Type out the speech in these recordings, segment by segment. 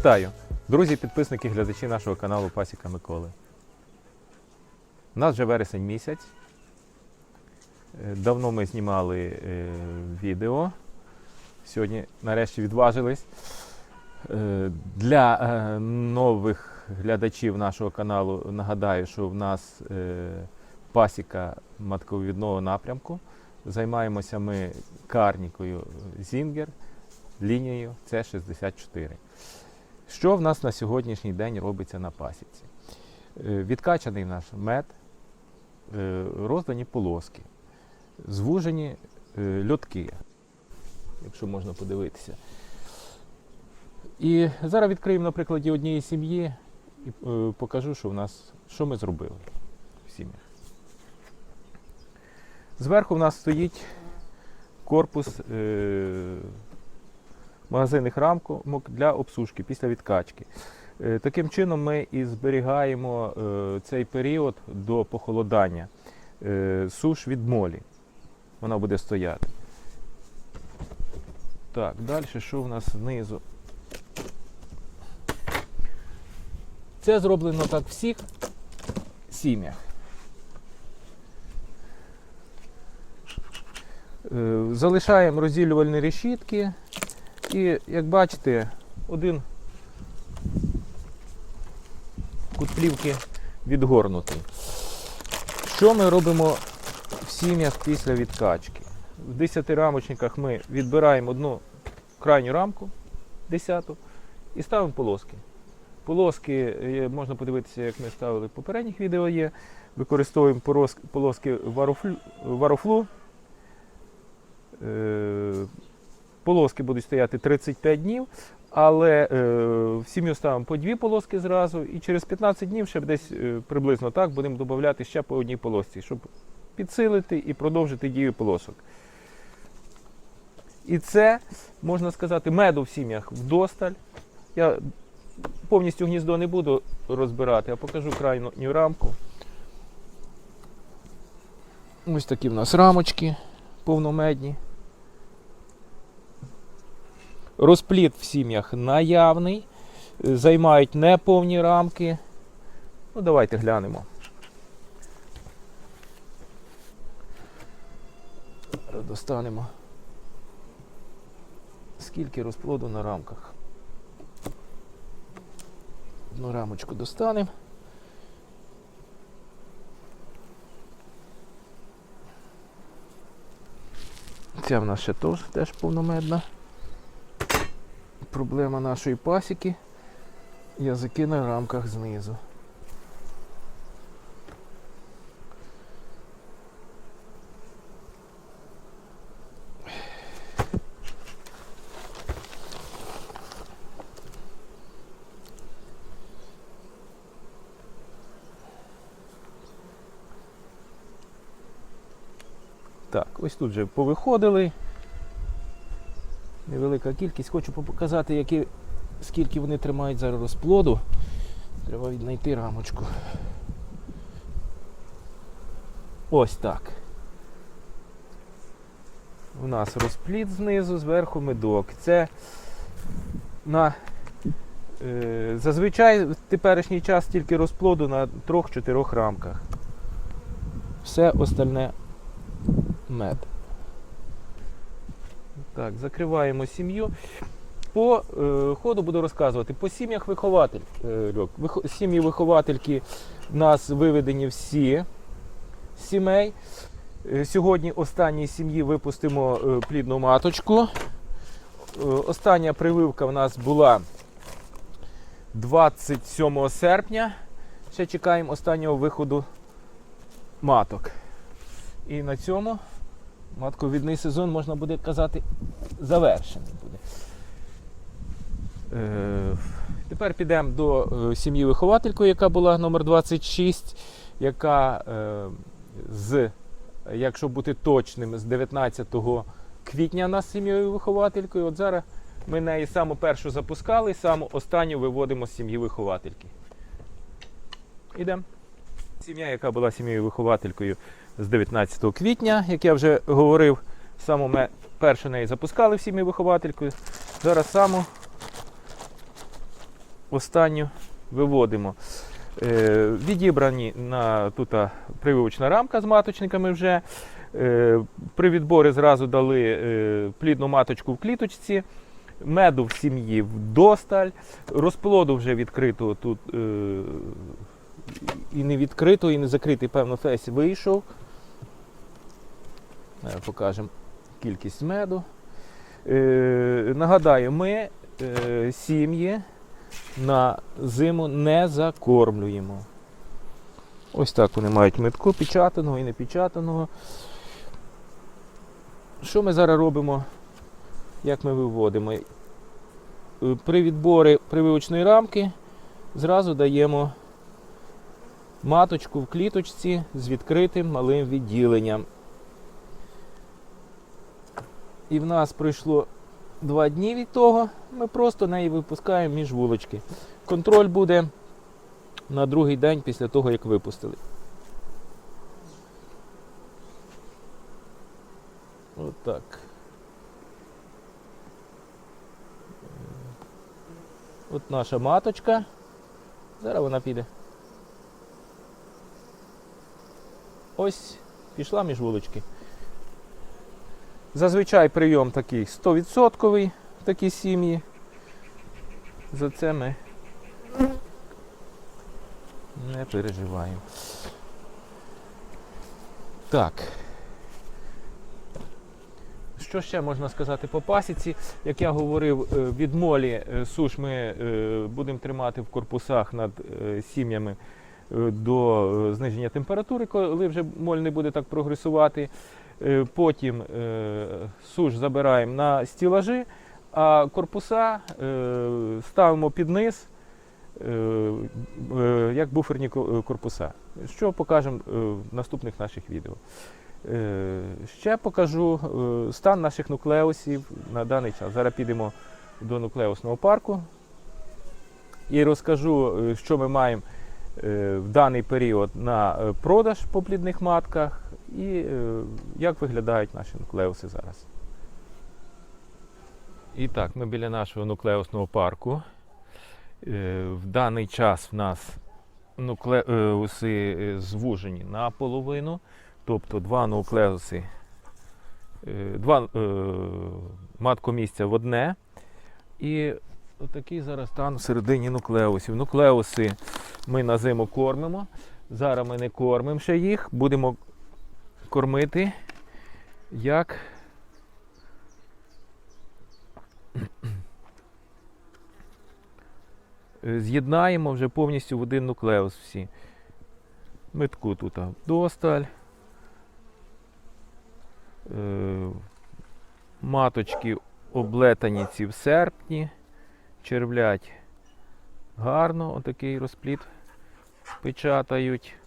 Вітаю! Друзі, підписники, глядачі нашого каналу Пасіка Миколи. У нас вже вересень місяць. Е, Давно ми знімали е, відео. Сьогодні нарешті відважились. Е, Для е, нових глядачів нашого каналу нагадаю, що в нас е, пасіка матковідного напрямку. Займаємося ми карнікою Зінгер лінією С64. Що в нас на сьогоднішній день робиться на пасіці? Е, Відкачаний наш мед, е, роздані полоски, звужені е, льотки, якщо можна подивитися. І зараз відкриємо на прикладі однієї сім'ї і покажу, що в нас, що ми зробили в сім'ях. Зверху в нас стоїть корпус магазинних рамок для обсушки після відкачки. Е, Таким чином ми і зберігаємо е, цей період до похолодання е, суш від молі. Вона буде стояти. Так, далі що в нас знизу? Це зроблено так в всіх сім'ях. Залишаємо розділювальні решітки. І як бачите, один кут плівки відгорнутий. Що ми робимо в сім'ях після відкачки? В 10 рамочниках ми відбираємо одну крайню рамку, 10 і ставимо полоски. Полоски е, можна подивитися, як ми ставили в попередніх відео є. Використовуємо полоски варофлу. Полоски будуть стояти 35 днів, але е, в сім'ю ставимо по дві полоски зразу, і через 15 днів ще десь е, приблизно так будемо додати ще по одній полосці, щоб підсилити і продовжити дію полосок. І це, можна сказати, меду в сім'ях вдосталь. Я повністю гніздо не буду розбирати, а покажу крайню рамку. Ось такі в нас рамочки повномедні. Розпліт в сім'ях наявний, е, займають неповні рамки. Ну, давайте глянемо. Достанемо. Скільки розплоду на рамках? Одну рамочку достанемо. Ця в нас ще теж, теж повномедна проблема нашої пасіки. Язики на рамках знизу. Так, ось тут вже повиходили невелика кількість. Хочу показати, які, скільки вони тримають зараз розплоду. Треба віднайти рамочку. Ось так. У нас розплід знизу, зверху медок. Це на е, зазвичай в теперішній час тільки розплоду на 3-4 рамках. Все остальне мед. Так, закриваємо сім'ю. По е, ходу буду розказувати. По сім'ях вихователь. Е, вихо- сім'ї виховательки в нас виведені всі сімей. Е, сьогодні останній сім'ї випустимо е, плідну маточку. Е, остання прививка в нас була 27 серпня. Ще чекаємо останнього виходу маток. І на цьому матковідний сезон, можна буде казати, завершений буде. Е, тепер підемо до е, сім'ї вихователькою, яка була номер 26, яка е, з, якщо бути точним, з 19 квітня нас сім'єю вихователькою. От зараз ми неї саму першу запускали, саму останню виводимо з сім'ї виховательки. Ідемо. Сім'я, яка була сім'єю вихователькою з 19 квітня, як я вже говорив, саму ми першу неї запускали в сім'ї вихователькою. Зараз саму останню виводимо. Е, відібрані на тут прививочна рамка з маточниками вже. Е, при відборі зразу дали е, плідну маточку в кліточці, меду в сім'ї вдосталь, розплоду вже відкрито тут е, і не відкрито, і не закритий, певно, фесь вийшов. Е, Покажемо кількість меду. Е, нагадаю, ми е, сім'ї на зиму не закормлюємо. Ось так вони мають метку печатаного і непечатаного. Що ми зараз робимо? Як ми виводимо? При відборі прививочної рамки зразу даємо маточку в кліточці з відкритим малим відділенням. І в нас пройшло два дні від того, ми просто неї випускаємо між вулочки. Контроль буде на другий день після того, як випустили. Отак. От наша маточка. Зараз вона піде. Ось пішла між вулочки. Зазвичай прийом такий 100% в такій сім'ї. За це ми не переживаємо. Так. Що ще можна сказати по пасіці? Як я говорив, е, від молі е, суш ми е, будемо тримати в корпусах над сім'ями до зниження температури, коли вже моль не буде так прогресувати. Е, Потім е, суш забираємо на стілажі, а корпуса е, ставимо під низ, як буферні корпуса. Що покажемо в наступних наших відео. Ще покажу стан наших нуклеусів на даний час. Зараз підемо до нуклеусного парку і розкажу, що ми маємо в даний період на продаж по плідних матках і е, як виглядають наші нуклеуси зараз. І так, ми біля нашого нуклеусного парку. Е, В даний час в нас нуклеуси е, звужені наполовину. Тобто два нуклеуси, два маткомісця в одне. І отакий зараз стан всередині нуклеусів. Нуклеуси ми на зиму кормимо. Зараз ми не кормимо ще їх, будемо кормити як. Е, З'єднаємо вже повністю в один нуклеус всі. Метку тут досталь. Е, маточки облетані ці в серпні, червлять гарно, отакий розпліт печатають.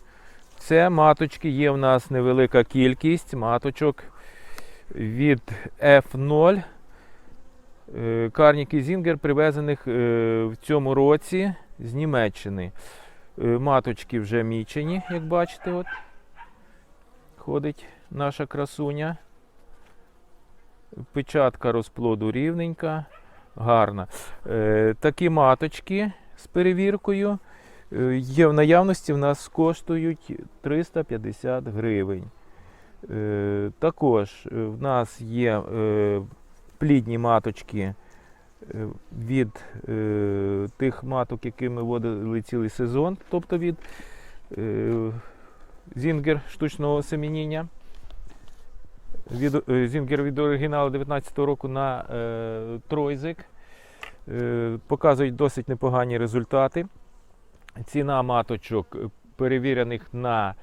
Це маточки, є в нас невелика кількість маточок від F0. е, Карніки Зінгер, привезених е, в цьому році з Німеччини. Е, Маточки вже мічені, як бачите, от ходить наша красуня. Печатка розплоду рівненька, гарна. Такі маточки з перевіркою є в наявності, в нас коштують 350 гривень. Е, також е, в нас є е, плідні маточки е, від е, тих маток, які ми водили цілий сезон, тобто від е, зінгер штучного семеніння. Від, е, зінгер від оригіналу 19-го року на е, тройзик. Е, показують досить непогані результати. Ціна маточок е, перевірених на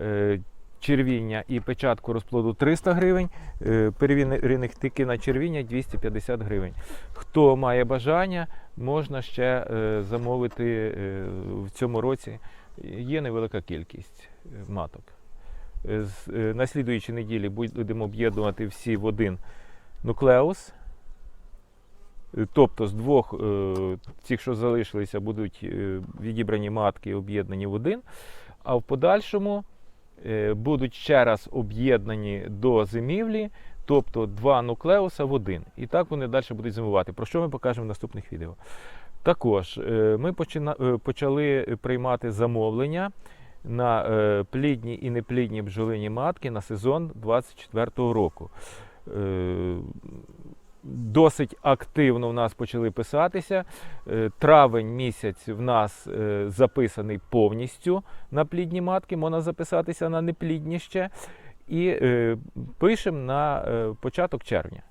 е, червіння і печатку розплоду 300 гривень, е, перевірених тільки на червіння 250 гривень. Хто має бажання, можна ще замовити в цьому році. Є невелика кількість маток. На слідуючій неділі будемо об'єднувати всі в один нуклеус. Е, Тобто з двох е, цих, що залишилися, будуть е, відібрані матки об'єднані в один, а в подальшому е, будуть ще раз об'єднані до зимівлі, тобто два нуклеуса в один. І так вони далі будуть зимувати. Про що ми покажемо в наступних відео. Також е, ми е, почали приймати замовлення на е, плідні і неплідні бджолині матки на сезон 2024 року. Досить активно в нас почали писатися. Е, Травень місяць в нас е, записаний повністю на плідні матки, можна записатися на неплідні ще. І е, пишемо на початок червня.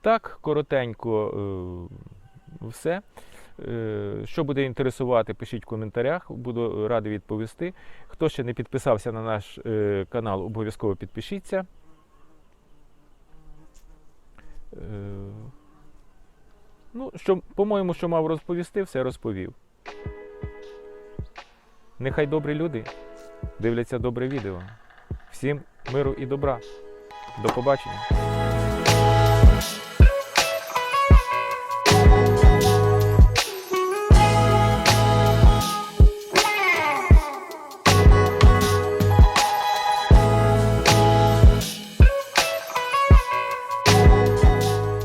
Так, коротенько все. Що буде інтересувати, пишіть в коментарях, буду радий відповісти. Хто ще не підписався на наш канал, обов'язково підпишіться. Е, Ну, що, по-моєму, що мав розповісти, все розповів. Нехай добрі люди дивляться добре відео. Всім миру і добра. До побачення.